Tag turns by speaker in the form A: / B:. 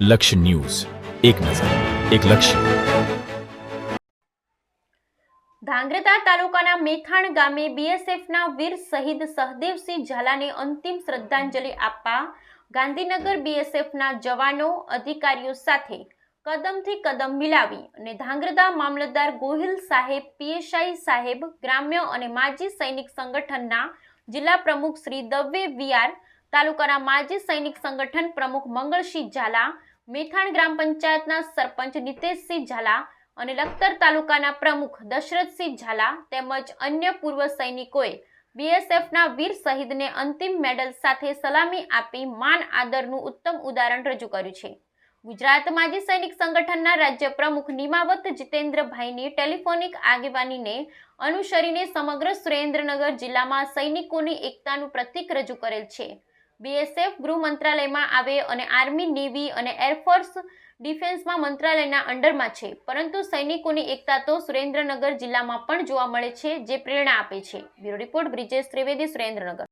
A: લક્ષ્ય ન્યૂઝ. એક નજર, એક લક્ષ્ય.
B: ધાંગ્રધા તાલુકાના મેથાણ ગામે બીએસએફના વીર શહીદ સહદેવસિંહ ઝાલાને અંતિમ શ્રદ્ધાંજલિ આપવા ગાંધીનગર બીએસએફના જવાનો અધિકારીઓ સાથે કદમથી કદમ મિલાવી અને ધાંગ્રધા મામલતદાર ગોહિલ સાહેબ, પીએસઆઈ સાહેબ, ગ્રામ્ય અને માજી સૈનિક સંગઠનના જિલ્લા પ્રમુખ શ્રી દવે વીઆર તાલુકાના માજી સૈનિક સંગઠન પ્રમુખ મંગળસિંહ ઝાલા, મેથાણ ગ્રામ પંચાયતના સરપંચ નિતેશસિંહ ઝાલા અને લખતર તાલુકાના પ્રમુખ દશરથસિંહ ઝાલા તેમજ અન્ય પૂર્વ સૈનિકોએ બીએસએફના વીર શહીદને અંતિમ મેડલ સાથે સલામી આપી માન આદરનું ઉત્તમ ઉદાહરણ રજૂ કર્યું છે. ગુજરાત માજી સૈનિક સંગઠનના રાજ્ય પ્રમુખ નિમાવત જીતેન્દ્રભાઈની ટેલિફોનિક આગેવાનીને અનુસરીને સમગ્ર સુરેન્દ્રનગર જિલ્લામાં સૈનિકોની એકતાનું પ્રતીક રજૂ કરેલ છે. બીએસએફ ગૃહ મંત્રાલયમાં આવે અને આર્મી, નેવી અને એરફોર્સ ડિફેન્સમાં મંત્રાલયના અંડરમાં છે. પરંતુ સૈનિકોની એકતા તો સુરેન્દ્રનગર જિલ્લામાં પણ જોવા મળે છે, જે પ્રેરણા આપે છે. Bureau report Brijesh Trivedi, Surendranagar.